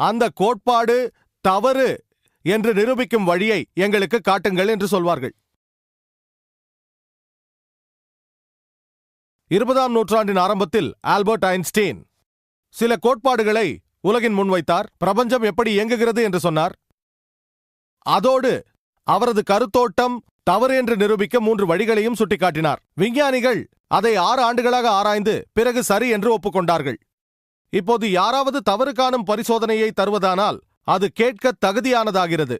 அந்த கோட்பாடு தவறு என்று நிரூபிக்கும் வழியை எங்களுக்கு காட்டுங்கள் என்று சொல்வார்கள். இருபதாம் நூற்றாண்டின் ஆரம்பத்தில் ஆல்பர்ட் ஐன்ஸ்டீன் சில கோட்பாடுகளை உலகின் முன்வைத்தார் பிரபஞ்சம் எப்படி இயங்குகிறது என்று சொன்னார். அதோடு அவரது கருத்தோட்டம் தவறு என்று நிரூபிக்க மூன்று வழிகளையும் சுட்டிக்காட்டினார். விஞ்ஞானிகள் அதை ஆறு ஆண்டுகளாக ஆராய்ந்து பிறகு சரி என்று ஒப்புக்கொண்டார்கள். இப்போது யாராவது தவறு காணும் பரிசோதனையை தருவதானால் அது கேட்க தகுதியானதாகிறது.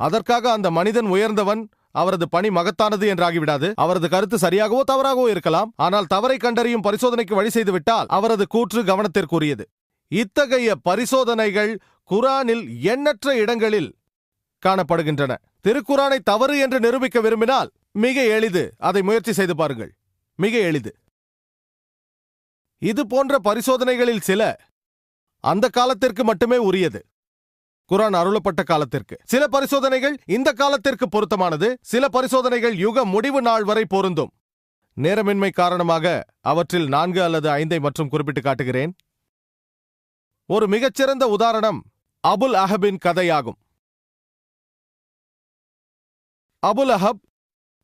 அதற்காக அந்த மனிதன் உயர்ந்தவன் அவரது பணி மகத்தானது என்றாகிவிடாது. அவரது கருத்து சரியாகவோ தவறாகவோ இருக்கலாம். ஆனால் தவறை கண்டறியும் பரிசோதனைக்கு வழி செய்துவிட்டால் அவரது கூற்று கவனத்திற்குரியது. இத்தகைய பரிசோதனைகள் குரானில் எண்ணற்ற இடங்களில் காணப்படுகின்றன. திருக்குரானை தவறு என்று நிரூபிக்க விரும்பினால் மிக எளிது. அதை முயற்சி செய்து பாருங்கள். மிக எளிது. இது போன்ற பரிசோதனைகளில் சில அந்த காலத்திற்கு மட்டுமே உரியது. குரான் அருளப்பட்ட காலத்திற்கு. சில பரிசோதனைகள் இந்த காலத்திற்கு பொருத்தமானது. சில பரிசோதனைகள் யுக முடிவு நாள் வரை பொருந்தும். நேரமின்மை காரணமாக அவற்றில் நான்கு அல்லது ஐந்தை மற்றும் குறிப்பிட்டு காட்டுகிறேன். ஒரு மிகச்சிறந்த உதாரணம் அபுல் அஹபின் கதையாகும். அபுல் அஹப்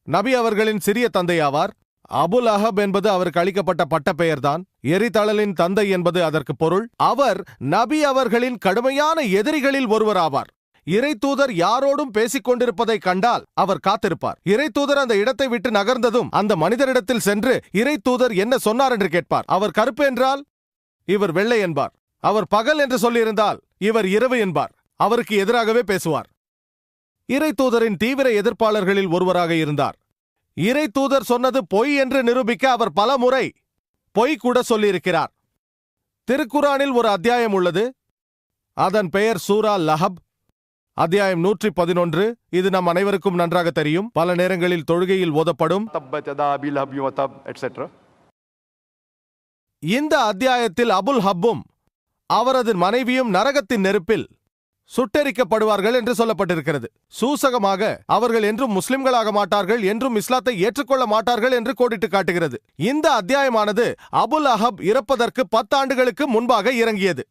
நபி அவர்களின் சிறிய தந்தையாவார் அபுல் அஹப் என்பது அவருக்கு அளிக்கப்பட்ட பட்டப்பெயர்தான் எரிதளலின் தந்தை என்பது அதற்கு பொருள். அவர் நபி அவர்களின் கடுமையான எதிரிகளில் ஒருவராவார். இறை தூதர் யாரோடும் பேசிக் கொண்டிருப்பதை கண்டால் அவர் காத்திருப்பார். இறை தூதர் அந்த இடத்தை விட்டு நகர்ந்ததும் அந்த மனிதரிடத்தில் சென்று இறை தூதர் என்ன சொன்னார் என்று கேட்பார். அவர் கருப்பு என்றால் இவர் வெள்ளை என்பார். அவர் பகல் என்று சொல்லியிருந்தால் இவர் இரவு என்பார். அவருக்கு எதிராகவே பேசுவார். இறை தூதரின் தீவிர எதிர்ப்பாளர்களில் ஒருவராக இருந்தார். இறை தூதர் சொன்னது பொய் என்று நிரூபிக்க அவர் பல முறை பொய் கூட சொல்லியிருக்கிறார். திருக்குரானில் ஒரு அத்தியாயம் உள்ளது. அதன் பெயர் சூரா லஹப். அத்தியாயம் நூற்றி பதினொன்று இது நம் அனைவருக்கும் நன்றாக தெரியும். பல நேரங்களில் தொழுகையில் ஓதப்படும் இந்த அத்தியாயத்தில் அபுல் ஹப்பும் அவரது மனைவியும் நரகத்தின் நெருப்பில் சுட்டெரிக்கப்படுவார்கள் என்று சொல்லப்பட்டிருக்கிறது. சூசகமாக அவர்கள் என்றும் முஸ்லிம்களாக மாட்டார்கள் என்றும் இஸ்லாத்தை ஏற்றுக்கொள்ள மாட்டார்கள் என்று கோடிட்டு காட்டுகிறது. இந்த அத்தியாயமானது அபுல் அஹப் இறப்பதற்கு பத்தாண்டுகளுக்கு முன்பாக இறங்கியது.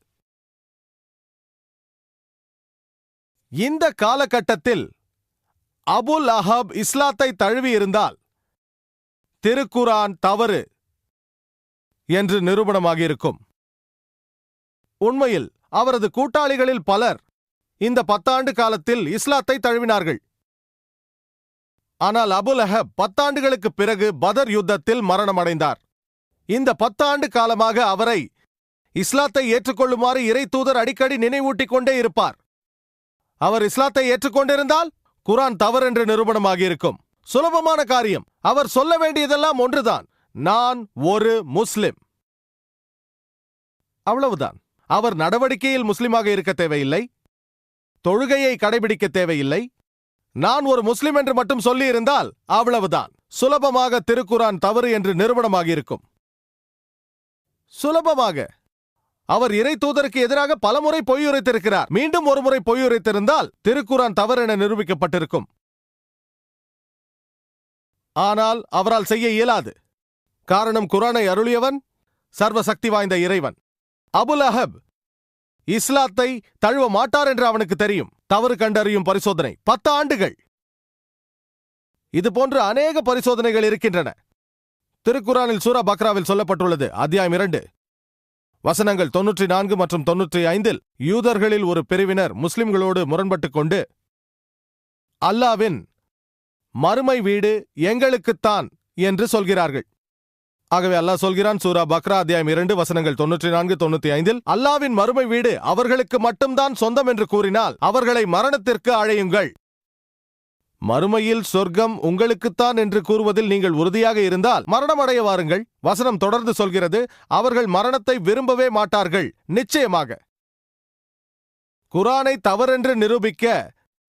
இந்த காலகட்டத்தில் அபுல் அஹப் இஸ்லாத்தை தழுவி இருந்தால் திருக்குரான் தவறு என்று நிரூபணமாகியிருக்கும். உண்மையில் அவரது கூட்டாளிகளில் பலர் இந்த பத்தாண்டு காலத்தில் இஸ்லாத்தை தழுவினார்கள். ஆனால் அபுல் அஹப் பத்தாண்டுகளுக்கு பிறகு பதர் யுத்தத்தில் மரணமடைந்தார். இந்த பத்தாண்டு காலமாக அவரை இஸ்லாத்தை ஏற்றுக்கொள்ளுமாறு இறை தூதர் அடிக்கடி நினைவூட்டிக் கொண்டே இருப்பார். அவர் இஸ்லாத்தை ஏற்றுக்கொண்டிருந்தால் குரான் தவறு என்று நிரூபணமாகியிருக்கும். சுலபமான காரியம். அவர் சொல்ல வேண்டியதெல்லாம் ஒன்றுதான். நான் ஒரு முஸ்லிம். அவ்வளவுதான். அவர் நடவடிக்கையில் முஸ்லிமாக இருக்க தேவையில்லை. தொழுகையை கடைபிடிக்க தேவையில்லை. நான் ஒரு முஸ்லிம் என்று மட்டும் சொல்லியிருந்தால் அவ்வளவுதான். சுலபமாக திருக்குரான் தவறு என்று நிறுவனமாகியிருக்கும் சுலபமாக. அவர் இறை தூதருக்கு எதிராக பலமுறை பொய்யுரைத்திருக்கிறார். மீண்டும் ஒருமுறை பொய்யுரைத்திருந்தால் திருக்குரான் தவறு என நிரூபிக்கப்பட்டிருக்கும். ஆனால் அவரால் செய்ய இயலாது. காரணம் குரானை அருளியவன் சர்வ சக்தி வாய்ந்த இறைவன். அபுல் அஹப் இஸ்லாத்தை தழுவ மாட்டார் என்று அவனுக்கு தெரியும். தவறு கண்டறியும் பரிசோதனை. பத்து ஆண்டுகள். இது போன்ற அநேக பரிசோதனைகள் இருக்கின்றன. திருக்குரானில் சூரா பக்ராவில் சொல்லப்பட்டுள்ளது. அத்தியாயம் இரண்டு. வசனங்கள் தொன்னூற்றி நான்கு மற்றும் தொன்னூற்றி ஐந்தில் யூதர்களில் ஒரு பிரிவினர் முஸ்லிம்களோடு முரண்பட்டுக் கொண்டு அல்லாவின் மறுமை வீடு எங்களுக்குத்தான் என்று சொல்கிறார்கள். ஆகவே அல்லாஹ் சொல்கிறான் சூரா பக்ரா அத்தியாயம் இரண்டு வசனங்கள் தொன்னூற்றி நான்கு தொண்ணூத்தி ஐந்தில் அல்லாவின் மறுமை வீடு அவர்களுக்கு மட்டும்தான் சொந்தம் என்று கூறினால் அவர்களை மரணத்திற்கு அழையுங்கள். மறுமையில் சொர்க்கம் உங்களுக்குத்தான் என்று கூறுவதில் நீங்கள் உறுதியாக இருந்தால் மரணம் அடைய வாருங்கள். வசனம் தொடர்ந்து சொல்கிறது அவர்கள் மரணத்தை விரும்பவே மாட்டார்கள். நிச்சயமாக. குரானை தவறென்று நிரூபிக்க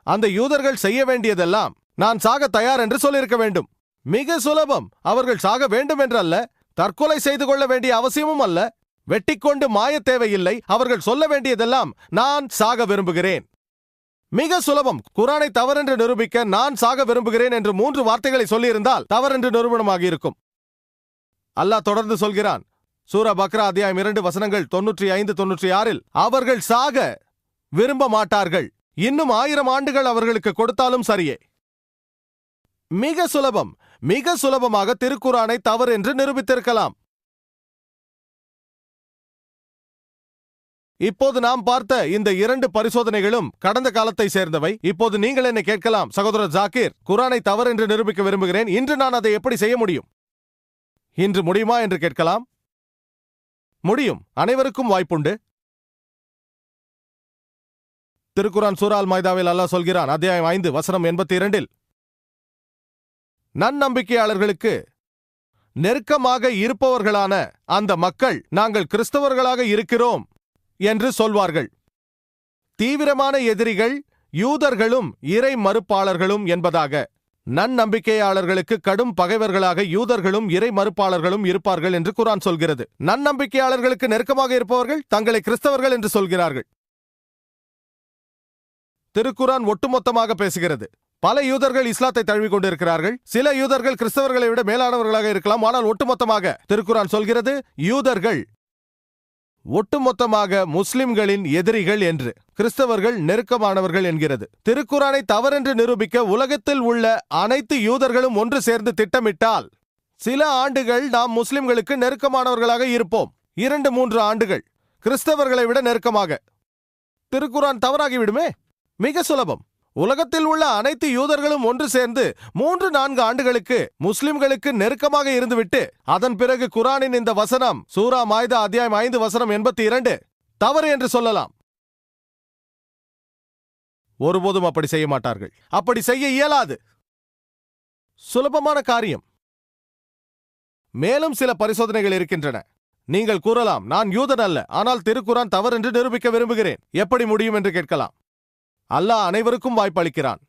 அந்த யூதர்கள் செய்ய வேண்டியதெல்லாம் நான் சாக தயார் என்று சொல்லியிருக்க வேண்டும். மிக சுலபம். அவர்கள் சாக வேண்டும் என்றல்ல தற்கொலை செய்து கொள்ள வேண்டிய அவசியமும் அல்ல. வெட்டிக்கொண்டு மாய தேவையில்லை. அவர்கள் சொல்ல வேண்டியதெல்லாம் நான் சாக விரும்புகிறேன். மிக சுலபம். குரானை தவறென்று நிரூபிக்க நான் சாக விரும்புகிறேன் என்று மூன்று வார்த்தைகளை சொல்லியிருந்தால் தவறென்று நிரூபணமாகி இருக்கும். அல்லாஹ் தொடர்ந்து சொல்கிறான். சூரா பக்ரா அத்தியாயம் இரண்டு வசனங்கள் தொன்னூற்றி ஐந்து தொன்னூற்றி ஆறில் அவர்கள் சாக விரும்ப மாட்டார்கள். இன்னும் ஆயிரம் ஆண்டுகள் அவர்களுக்கு கொடுத்தாலும் சரியே. மிக சுலபம். மிக சுலபமாக திருக்குறானை தவறு என்று நிரூபித்திருக்கலாம். இப்போது நாம் பார்த்த இந்த இரண்டு பரிசோதனைகளும் கடந்த காலத்தை சேர்ந்தவை. இப்போது நீங்கள் என்னை கேட்கலாம் சகோதரர் ஜாக்கீர் குரானை தவறு என்று நிரூபிக்க விரும்புகிறேன். இன்று நான் அதை எப்படி செய்ய முடியும்? இன்று முடியுமா என்று கேட்கலாம். முடியும். அனைவருக்கும் வாய்ப்புண்டு. திருக்குரான் சூரால் மைதாவில் அல்லாஹ் சொல்கிறான் அத்தியாயம் ஐந்து வசனம் எண்பத்தி இரண்டில் நன்னம்பிக்கையாளர்களுக்கு நெருக்கமாக இருப்பவர்களான அந்த மக்கள் நாங்கள் கிறிஸ்தவர்களாக இருக்கிறோம் என்று சொல்வார்கள். தீவிரமான எதிரிகள் யூதர்களும் இறை மறுப்பாளர்களும் என்பதாக. நன்னம்பிக்கையாளர்களுக்கு கடும் பகைவர்களாக யூதர்களும் இறை மறுப்பாளர்களும் இருப்பார்கள் என்று குரான் சொல்கிறது. நன்னம்பிக்கையாளர்களுக்கு நெருக்கமாக இருப்பவர்கள் தங்களை கிறிஸ்தவர்கள் என்று சொல்கிறார்கள். திருக்குரான் ஒட்டுமொத்தமாக பேசுகிறது. பல யூதர்கள் இஸ்லாத்தை தழுவிக் கொண்டிருக்கிறார்கள். சில யூதர்கள் கிறிஸ்தவர்களை விட மேலானவர்களாக இருக்கலாம். ஆனால் ஒட்டுமொத்தமாக திருக்குரான் சொல்கிறது யூதர்கள் ஒட்டுமொத்தமாக முஸ்லிம்களின் எதிரிகள் என்று கிறிஸ்தவர்கள் நெருக்கமானவர்கள் என்கிறது. திருக்குறானை தவறென்று நிரூபிக்க உலகத்தில் உள்ள அனைத்து யூதர்களும் ஒன்று சேர்ந்து திட்டமிட்டால் சில ஆண்டுகள் நாம் முஸ்லிம்களுக்கு நெருக்கமானவர்களாக இருப்போம். இரண்டு மூன்று ஆண்டுகள் கிறிஸ்தவர்களை விட நெருக்கமாக. திருக்குரான் தவறாகிவிடுமே? மிக சுலபம். உலகத்தில் உள்ள அனைத்து யூதர்களும் ஒன்று சேர்ந்து மூன்று நான்கு ஆண்டுகளுக்கு முஸ்லிம்களுக்கு நெருக்கமாக இருந்துவிட்டு அதன் பிறகு குரானின் இந்த வசனம் சூரா மாய்தா அத்தியாயம் ஐந்து வசனம் எண்பத்தி இரண்டு தவறு என்று சொல்லலாம். ஒருபோதும் அப்படி செய்ய மாட்டார்கள். அப்படி செய்ய இயலாது. சுலபமான காரியம். மேலும் சில பரிசோதனைகள் இருக்கின்றன. நீங்கள் கூறலாம் நான் யூதன் அல்ல ஆனால் திருக்குரான் தவறு என்று நிரூபிக்க விரும்புகிறேன். எப்படி முடியும் என்று கேட்கலாம். அல்லாஹ் அனைவருக்கும் வாய்ப்பளிக்கிறான்.